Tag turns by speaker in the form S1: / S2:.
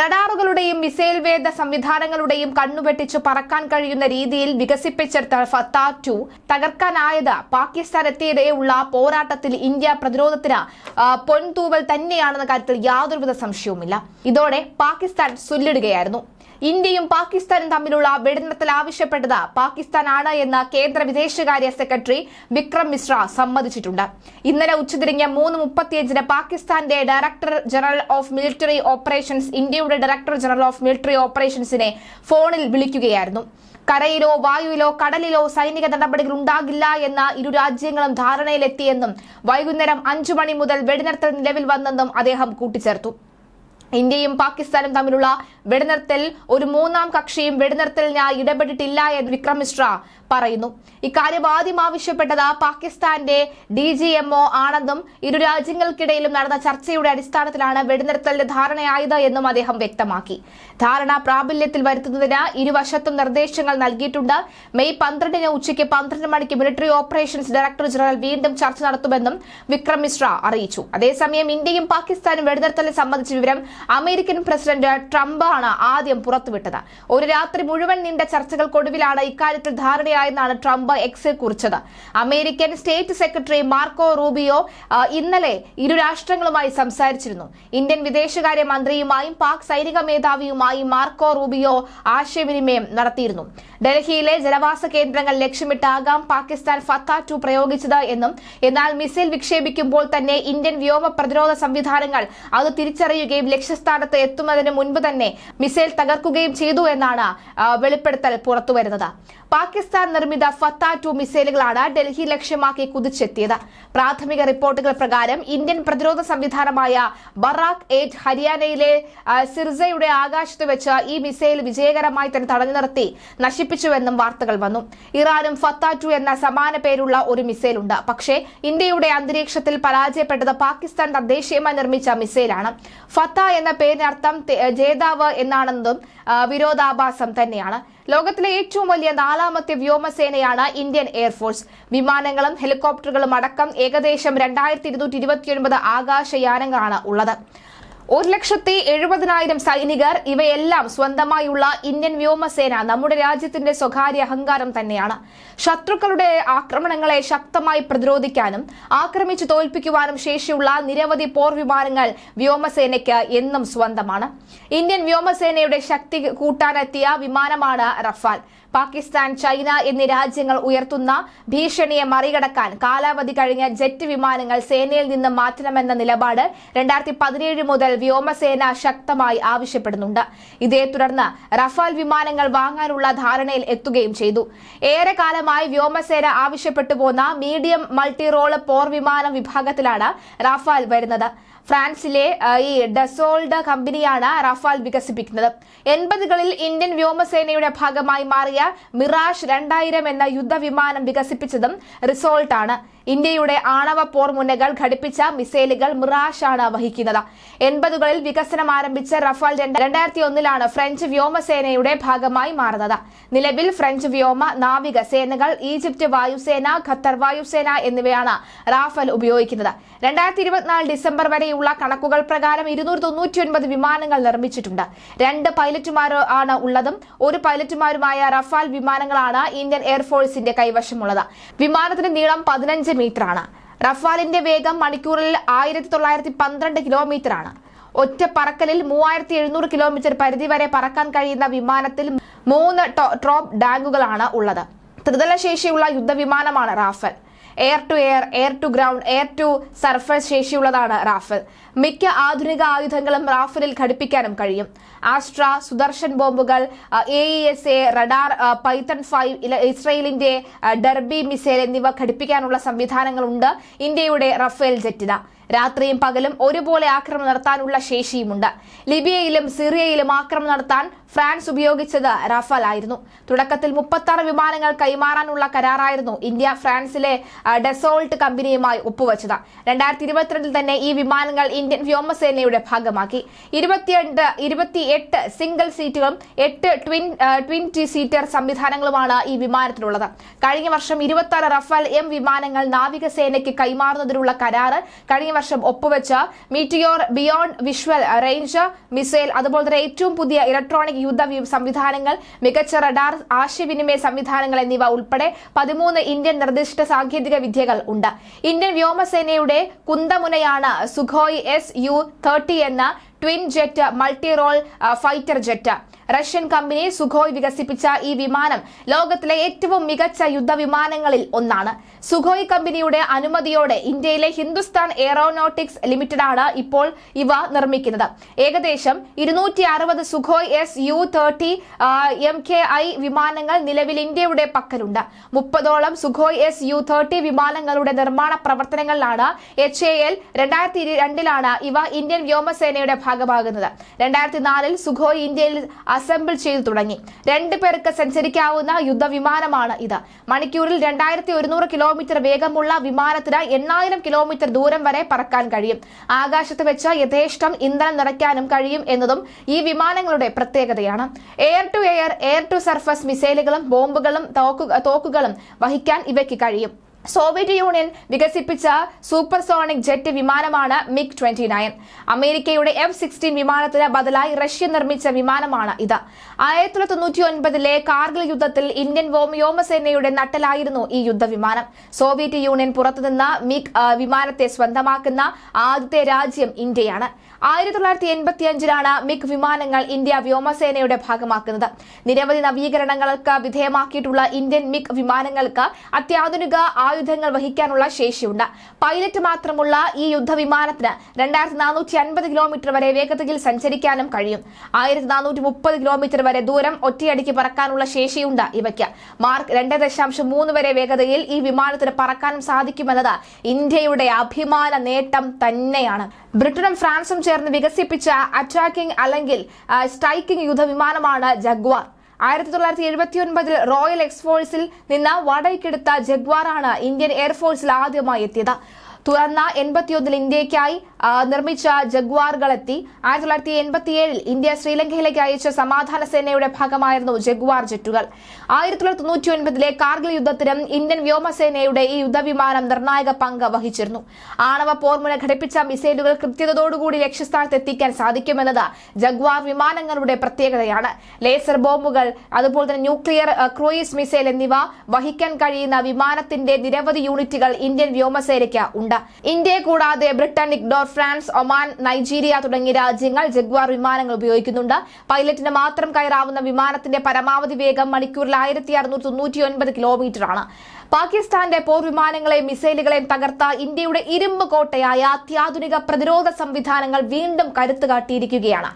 S1: റഡാറുകളുടെയും missile വേദ സംവിധാനങ്ങളുടെയും കണ്ണുവെട്ടിച്ച് പറക്കാൻ കഴിയുന്ന രീതിയിൽ വികസിപ്പിച്ചെടുത്ത ഫത്താ ടു തകർക്കാനായത് പാകിസ്ഥാൻ എത്തിയിടെയുള്ള പോരാട്ടത്തിൽ ഇന്ത്യ പ്രതിരോധത്തിന് പൊൻതൂവൽ തന്നെയാണെന്ന കാര്യത്തിൽ യാതൊരുവിധ സംശയവുമില്ല. ഇതോടെ പാകിസ്ഥാൻ സുല്ലിടുകയായിരുന്നു. ഇന്ത്യയും പാകിസ്ഥാനും തമ്മിലുള്ള വെടിനിർത്തൽ ആവശ്യപ്പെട്ടത് പാകിസ്ഥാനാണ് എന്ന് കേന്ദ്ര വിദേശകാര്യ സെക്രട്ടറി വിക്രം മിശ്ര സമ്മതിച്ചിട്ടുണ്ട്. ഇന്നലെ ഉച്ചതിരിഞ്ഞ് മൂന്ന് മുപ്പത്തിയഞ്ചിന് പാകിസ്ഥാന്റെ director general of military operations ഇന്ത്യയുടെ ഡയറക്ടർ ജനറൽ ഓഫ് മിലിറ്ററി ഓപ്പറേഷൻസിനെ ഫോണിൽ വിളിക്കുകയായിരുന്നു. കരയിലോ വായുവിലോ കടലിലോ സൈനിക നടപടികൾ ഉണ്ടാകില്ല എന്ന ഇരു രാജ്യങ്ങളും ധാരണയിലെത്തിയെന്നും വൈകുന്നേരം അഞ്ചു മണി മുതൽ വെടിനിർത്തൽ നിലവിൽ വന്നെന്നും അദ്ദേഹം കൂട്ടിച്ചേർത്തു. ഇന്ത്യയും പാകിസ്ഥാനും തമ്മിലുള്ള വെടിനിർത്തൽ ഒരു മൂന്നാം കക്ഷിയും വെടിനിർത്തലിനായി ഇടപെട്ടിട്ടില്ല എന്ന് വിക്രം മിശ്ര പറയുന്നു. ഇക്കാര്യം ആദ്യം ആവശ്യപ്പെട്ടത് പാകിസ്ഥാന്റെ ഡി ജി എംഒ ആണെന്നും ഇരു രാജ്യങ്ങൾക്കിടയിലും നടന്ന ചർച്ചയുടെ അടിസ്ഥാനത്തിലാണ് വെടിനിർത്തലിന്റെ ധാരണയായത് എന്നും അദ്ദേഹം വ്യക്തമാക്കി. ധാരണ പ്രാബല്യത്തിൽ വരുത്തുന്നതിന് ഇരുവശത്തും നിർദ്ദേശങ്ങൾ നൽകിയിട്ടുണ്ട്. മെയ് പന്ത്രണ്ടിന് ഉച്ചയ്ക്ക് പന്ത്രണ്ട് മണിക്ക് മിലിറ്ററി ഓപ്പറേഷൻസ് ഡയറക്ടർ ജനറൽ വീണ്ടും ചർച്ച നടത്തുമെന്നും വിക്രം മിശ്ര അറിയിച്ചു. അതേസമയം ഇന്ത്യയും പാകിസ്ഥാനും വെടിനിർത്തലിനെ സംബന്ധിച്ച വിവരം അമേരിക്കൻ പ്രസിഡന്റ് ട്രംപ് ആണ് ആദ്യം പുറത്തുവിട്ടത്. ഒരു രാത്രി മുഴുവൻ നീണ്ട ചർച്ചകൾക്കൊടുവിലാണ് ഇക്കാര്യത്തിൽ ധാരണയായെന്നാണ് ട്രംപ് എക്സിൽ കുറിച്ചത്. American state secretary Marco Rubio ഇന്നലെ ഇരു രാഷ്ട്രങ്ങളുമായി സംസാരിച്ചിരുന്നു. ഇന്ത്യൻ വിദേശകാര്യ മന്ത്രിയുമായും പാക് സൈനിക മേധാവിയുമായും മാർക്കോ റൂബിയോ ആശയവിനിമയം നടത്തിയിരുന്നു. ഡൽഹിയിലെ ജനവാസ കേന്ദ്രങ്ങൾ ലക്ഷ്യമിട്ടാകാം പാകിസ്ഥാൻ ഫത്ത ടു പ്രയോഗിച്ചത് എന്നും എന്നാൽ മിസൈൽ വിക്ഷേപിക്കുമ്പോൾ തന്നെ ഇന്ത്യൻ വ്യോമ പ്രതിരോധ സംവിധാനങ്ങൾ അത് തിരിച്ചറിയുകയും ലക്ഷ്യസ്ഥാനത്ത് എത്തുന്നതിന് മുൻപ് തന്നെ മിസൈൽ തകർക്കുകയും ചെയ്തു എന്നാണ് വെളിപ്പെടുത്തൽ പുറത്തുവരുന്നത് പാകിസ്ഥാൻ നിർമ്മിത ഫത്ത ടു മിസൈലുകളാണ് ഡൽഹി ലക്ഷ്യമാക്കി കുതിച്ചെത്തിയത്. പ്രാഥമിക റിപ്പോർട്ടുകൾ പ്രകാരം ഇന്ത്യൻ പ്രതിരോധ സംവിധാനമായ ബറാക്ക് എയ്റ്റ് ഹരിയാനയിലെ സിർസയുടെ ആകാശത്ത് വെച്ച് ഈ മിസൈൽ വിജയകരമായി തന്നെ തടഞ്ഞു നിർത്തി. നശിപ്പിച്ചുവെന്നും വാർത്തകൾ വന്നു. ഇറാനും ഫത്ത ടു എന്ന സമാന പേരുള്ള ഒരു മിസൈലുണ്ട്. പക്ഷേ ഇന്ത്യയുടെ അന്തരീക്ഷത്തിൽ പരാജയപ്പെട്ടത് പാകിസ്ഥാൻ തദ്ദേശീയമായി നിർമ്മിച്ച മിസൈലാണ്. ഫത്ത എന്ന പേരിനർത്ഥം ജേതാവ് എന്നാണെന്നതും വിരോധാഭാസം തന്നെയാണ്. ലോകത്തിലെ ഏറ്റവും വലിയ നാലാമത്തെ വ്യോമസേനയാണ് ഇന്ത്യൻ എയർഫോഴ്സ് വിമാനങ്ങളും ഹെലികോപ്റ്ററുകളും അടക്കം ഏകദേശം രണ്ടായിരത്തി ഇരുന്നൂറ്റി ഇരുപത്തിയൊൻപത് ആകാശയാനങ്ങളാണ് ഉള്ളത്. ഒരു ലക്ഷത്തി എഴുപതിനായിരം സൈനികർ ഇവയെല്ലാം സ്വന്തമായുള്ള ഇന്ത്യൻ വ്യോമസേന നമ്മുടെ രാജ്യത്തിന്റെ സ്വകാര്യ അഹങ്കാരം തന്നെയാണ്. ശത്രുക്കളുടെ ആക്രമണങ്ങളെ ശക്തമായി പ്രതിരോധിക്കാനും ആക്രമിച്ചു തോൽപ്പിക്കുവാനും ശേഷിയുള്ള നിരവധി പോർ വിമാനങ്ങൾ വ്യോമസേനയ്ക്ക് എന്നും സ്വന്തമാണ്. ഇന്ത്യൻ വ്യോമസേനയുടെ ശക്തി കൂട്ടാനെത്തിയ വിമാനമാണ് റഫാൽ. പാകിസ്ഥാൻ ചൈന എന്നീ രാജ്യങ്ങൾ ഉയർത്തുന്ന ഭീഷണിയെ മറികടക്കാൻ കാലാവധി കഴിഞ്ഞ ജെറ്റ് വിമാനങ്ങൾ സേനയിൽ നിന്ന് മാറ്റണമെന്ന നിലപാട് രണ്ടായിരത്തി പതിനേഴ് മുതൽ വ്യോമസേന ശക്തമായി ആവശ്യപ്പെടുന്നുണ്ട്. ഇതേ തുടർന്ന് റഫാൽ വിമാനങ്ങൾ വാങ്ങാനുള്ള ധാരണയിൽ എത്തുകയും ചെയ്തു. ഏറെക്കാലമായി വ്യോമസേന ആവശ്യപ്പെട്ടു പോന്ന മീഡിയം മൾട്ടി റോൾ പോർ വിമാനം വിഭാഗത്തിലാണ് റഫാൽ വരുന്നത്. ഫ്രാൻസിലെ ഈ ഡസോൾഡ് കമ്പനിയാണ് റഫാൽ വികസിപ്പിക്കുന്നത്. എൺപതുകളിൽ ഇന്ത്യൻ വ്യോമസേനയുടെ ഭാഗമായി മാറിയ മിറാഷ് രണ്ടായിരം എന്ന യുദ്ധവിമാനം വികസിപ്പിച്ചതും റിസോൾട്ടാണ്. ഇന്ത്യയുടെ ആണവ പോർ മുനകൾ ഘടിപ്പിച്ച മിസൈലുകൾ മിറാഷ് ആണ് വഹിക്കുന്നത്. എൺപതുകളിൽ വികസനം ആരംഭിച്ച റഫാൽ രണ്ട് രണ്ടായിരത്തി ഒന്നിലാണ് ഫ്രഞ്ച് വ്യോമസേനയുടെ ഭാഗമായി മാറുന്നത്. നിലവിൽ ഫ്രഞ്ച് വ്യോമ നാവിക സേനകൾ ഈജിപ്ത് വായുസേന ഖത്തർ വായുസേന എന്നിവയാണ് റാഫൽ ഉപയോഗിക്കുന്നത്. രണ്ടായിരത്തി ഇരുപത്തിനാല് ഡിസംബർ വരെയുള്ള കണക്കുകൾ പ്രകാരം ഇരുന്നൂറ്റി തൊണ്ണൂറ്റി ഒൻപത് വിമാനങ്ങൾ നിർമ്മിച്ചിട്ടുണ്ട്. രണ്ട് പൈലറ്റുമാർ ആണ് ഉള്ളതും ഒരു പൈലറ്റുമാരുമായ റഫാൽ വിമാനങ്ങളാണ് ഇന്ത്യൻ എയർഫോഴ്സിന്റെ കൈവശമുള്ളത്. വിമാനത്തിന്റെ നീളം പതിനഞ്ച് മീറ്ററാണ് റഫാലിന്റെ വേഗം മണിക്കൂറിൽ ആയിരത്തി തൊള്ളായിരത്തി പന്ത്രണ്ട് കിലോമീറ്ററാണ്. ഒറ്റ പറക്കലിൽ മൂവായിരത്തി എഴുന്നൂറ് കിലോമീറ്റർ പരിധി വരെ പറക്കാൻ കഴിയുന്ന വിമാനത്തിൽ മൂന്ന് ട്രോപ്പ് ഡാങ്കുകളാണ് ഉള്ളത്. ത്രിതല ശേഷിയുള്ള യുദ്ധവിമാനമാണ് Rafale. Air to air air to ground air to surface ശേഷിയുള്ളതാണ് Rafale. മിക്ക ആധുനിക ആയുധങ്ങളും റാഫലിൽ ഘടിപ്പിക്കാനും കഴിയും. ആസ്ട്ര സുദർശൻ ബോംബുകൾ A E S A radar Python five ഇസ്രയേലിന്റെ ഡർബി മിസൈൽ എന്നിവ ഘടിപ്പിക്കാനുള്ള സംവിധാനങ്ങളുണ്ട്. ഇന്ത്യയുടെ റഫേൽ ജെറ്റിന് രാത്രിയും പകലും ഒരുപോലെ ആക്രമണം നടത്താനുള്ള ശേഷിയുമുണ്ട്. ലിബിയയിലും സിറിയയിലും ആക്രമണം നടത്താൻ ഫ്രാൻസ് ഉപയോഗിച്ചത് റഫാൽ ആയിരുന്നു. തുടക്കത്തിൽ മുപ്പത്തി വിമാനങ്ങൾ കൈമാറാനുള്ള കരാറായിരുന്നു ഇന്ത്യ ഫ്രാൻസിലെ ഡെസോൾട്ട് കമ്പനിയുമായി ഒപ്പുവച്ചത്. രണ്ടായിരത്തി ഇരുപത്തിരണ്ടിൽ തന്നെ ഈ വിമാനങ്ങൾ ഇന്ത്യൻ വ്യോമസേനയുടെ ഭാഗമാക്കി. ഇരുപത്തിയെട്ട് ഇരുപത്തിയെട്ട് സിംഗിൾ സീറ്റുകളും എട്ട് ട്വിൻ ആ, ട്വിൻ ടി സീറ്റർ സംവിധാനങ്ങളുമാണ് ഈ വിമാനത്തിലുള്ളത്. കഴിഞ്ഞ വർഷം ഇരുപത്തി റഫാൽ എം വിമാനങ്ങൾ നാവികസേനയ്ക്ക് കൈമാറുന്നതിനുള്ള കരാറ് കഴിഞ്ഞ വർഷം ഒപ്പുവെച്ച Meteor beyond visual range missile അതുപോലെ തന്നെ ഏറ്റവും പുതിയ ഇലക്ട്രോണിക് യുദ്ധ സംവിധാനങ്ങൾ മികച്ച റഡാർ ആശയവിനിമയ സംവിധാനങ്ങൾ എന്നിവ ഉൾപ്പെടെ പതിമൂന്ന് ഇന്ത്യൻ നിർദ്ദിഷ്ട സാങ്കേതിക വിദ്യകൾ ഉണ്ട്. ഇന്ത്യൻ വ്യോമസേനയുടെ കുന്തമുനയാണ് സുഖോയ് എസ് യു തേർട്ടി എന്ന twin jet multi role fighter jet Russian company Sukhoi വികസിപ്പിച്ച ഈ വിമാനം ലോകത്തിലെ ഏറ്റവും മികച്ച യുദ്ധവിമാനങ്ങളിൽ ഒന്നാണ്. സുഖോയ് കമ്പനിയുടെ അനുമതിയോടെ ഇന്ത്യയിലെ ഹിന്ദുസ്ഥാൻ എയറോനോട്ടിക്സ് ലിമിറ്റഡാണ് ഇപ്പോൾ ഇവ നിർമ്മിക്കുന്നത്. ഏകദേശം ഇരുന്നൂറ്റി അറുപത് Sukhoi S U thirty M K I വിമാനങ്ങൾ നിലവിൽ ഇന്ത്യയുടെ പക്കലുണ്ട്. മുപ്പതോളം സുഖോയ് എസ് യു തേർട്ടി വിമാനങ്ങളുടെ നിർമ്മാണ പ്രവർത്തനങ്ങളിലാണ് എച്ച് എ എൽ രണ്ടായിരത്തി രണ്ടിലാണ് ഇവ ഇന്ത്യൻ വ്യോമസേനയുടെ ഭാഗമാകുന്നത്. രണ്ടായിരത്തി നാലിൽ സുഖോയ് ഇന്ത്യയിൽ അസംബിൾ ചെയ്തു തുടങ്ങി. രണ്ടു പേർക്ക് സഞ്ചരിക്കാവുന്ന യുദ്ധവിമാനമാണ് ഇത്. മണിക്കൂറിൽ രണ്ടായിരത്തി ഒരുന്നൂറ് കിലോമീറ്റർ വേഗമുള്ള വിമാനത്തിന് എണ്ണായിരം കിലോമീറ്റർ ദൂരം വരെ പറക്കാൻ കഴിയും. ആകാശത്ത് വെച്ച് യഥേഷ്ടം ഇന്ധനം നിറയ്ക്കാനും കഴിയും എന്നതും ഈ വിമാനങ്ങളുടെ പ്രത്യേകതയാണ്. Air to air air to surface മിസൈലുകളും ബോംബുകളും തോക്കുകളും വഹിക്കാൻ ഇവയ്ക്ക് കഴിയും. സോവിയറ്റ് യൂണിയൻ വികസിപ്പിച്ച സൂപ്പർസോണിക് ജെറ്റ് വിമാനമാണ് മിഗ് ട്വന്റി നയൻ അമേരിക്കയുടെ എഫ് സിക്സ്റ്റീൻ വിമാനത്തിന് ബദലായി റഷ്യ നിർമ്മിച്ച വിമാനമാണ് ഇത്. ആയിരത്തി തൊള്ളായിരത്തി തൊണ്ണൂറ്റി ഒൻപതിലെ കാർഗിൽ യുദ്ധത്തിൽ ഇന്ത്യൻ വ്യോമ- വ്യോമസേനയുടെ നട്ടലായിരുന്നു ഈ യുദ്ധവിമാനം. സോവിയറ്റ് യൂണിയൻ പുറത്തുനിന്ന് മിഗ് വിമാനത്തെ സ്വന്തമാക്കുന്ന ആദ്യത്തെ രാജ്യം ഇന്ത്യയാണ്. ആയിരത്തി തൊള്ളായിരത്തി എൺപത്തി അഞ്ചിലാണ് മിഗ് വിമാനങ്ങൾ ഇന്ത്യ വ്യോമസേനയുടെ ഭാഗമാക്കുന്നത്. നിരവധി നവീകരണങ്ങൾക്ക് വിധേയമാക്കിയിട്ടുള്ള ഇന്ത്യൻ മിഗ് വിമാനങ്ങൾക്ക് അത്യാധുനിക ആയുധങ്ങൾ വഹിക്കാനുള്ള ശേഷിയുണ്ട്. പൈലറ്റ് മാത്രമുള്ള ഈ യുദ്ധവിമാനത്തിന് രണ്ടായിരത്തി നാനൂറ്റി അൻപത് കിലോമീറ്റർ വരെ വേഗതയിൽ സഞ്ചരിക്കാനും കഴിയും. ആയിരത്തി നാനൂറ്റി മുപ്പത് കിലോമീറ്റർ വരെ ദൂരം ഒറ്റയടിക്ക് പറക്കാനുള്ള ശേഷിയുണ്ട് ഇവയ്ക്ക്. മാർക്ക് രണ്ട് ദശാംശം മൂന്ന് വരെ വേഗതയിൽ ഈ വിമാനത്തിന് പറക്കാനും സാധിക്കുമെന്നത് ഇന്ത്യയുടെ അഭിമാന നേട്ടം തന്നെയാണ്. ബ്രിട്ടനും ഫ്രാൻസും ചേർന്ന് വികസിപ്പിച്ച അറ്റാക്കിംഗ് അല്ലെങ്കിൽ സ്ട്രൈക്കിംഗ് യുദ്ധവിമാനമാണ് ജഗ്വാർ. ആയിരത്തി തൊള്ളായിരത്തി എഴുപത്തി ഒൻപതിൽ റോയൽ എക്സ്ഫോഴ്സിൽ നിന്ന് വടയ്ക്കെടുത്ത ജഗ്വാറാണ് ഇന്ത്യൻ എയർഫോഴ്സിൽ ആദ്യമായി എത്തിയത്. തുറന്ന എൺപത്തിയൊന്നിൽ ഇന്ത്യയ്ക്കായി നിർമ്മിച്ച നിർമ്മിച്ച ജഗ്വാറുകളെത്തി. ആയിരത്തി തൊള്ളായിരത്തി എൺപത്തിയേഴിൽ ഇന്ത്യ ശ്രീലങ്കയിലേക്ക് അയച്ച സമാധാന സേനയുടെ ഭാഗമായിരുന്നു ജഗ്വാർ ജെറ്റുകൾ. ആയിരത്തി തൊള്ളായിരത്തി തൊണ്ണൂറ്റി ഒൻപതിലെ കാർഗിൽ യുദ്ധത്തിലും ഇന്ത്യൻ വ്യോമസേനയുടെ ഈ യുദ്ധവിമാനം നിർണായക പങ്ക് വഹിച്ചിരുന്നു. ആണവ പോർമുന ഘടിപ്പിച്ച മിസൈലുകൾ കൃത്യതയോടുകൂടി ലക്ഷ്യസ്ഥാനത്ത് എത്തിക്കാൻ സാധിക്കുമെന്നത് ജഗ്വാർ വിമാനങ്ങളുടെ പ്രത്യേകതയാണ്. ലേസർ ബോംബുകൾ അതുപോലെ തന്നെ ന്യൂക്ലിയർ ക്രൂയിസ് മിസൈൽ എന്നിവ വഹിക്കാൻ കഴിയുന്ന വിമാനത്തിന്റെ നിരവധി യൂണിറ്റുകൾ ഇന്ത്യൻ വ്യോമസേനയ്ക്ക് ഉണ്ട് ഇന്ത്യയെ കൂടാതെ Britain Ecuador France Oman Nigeria തുടങ്ങിയ രാജ്യങ്ങൾ ജഗ്വാർ വിമാനങ്ങൾ ഉപയോഗിക്കുന്നുണ്ട്. പൈലറ്റിന് മാത്രം കയറാവുന്ന വിമാനത്തിന്റെ പരമാവധി വേഗം മണിക്കൂറിൽ ആയിരത്തി കിലോമീറ്റർ ആണ് പാകിസ്ഥാന്റെ പോർ വിമാനങ്ങളെയും മിസൈലുകളെയും തകർത്ത ഇന്ത്യയുടെ ഇരുമ്പ് കോട്ടയായ അത്യാധുനിക പ്രതിരോധ സംവിധാനങ്ങൾ വീണ്ടും കരുത്തു കാട്ടിയിരിക്കുകയാണ്.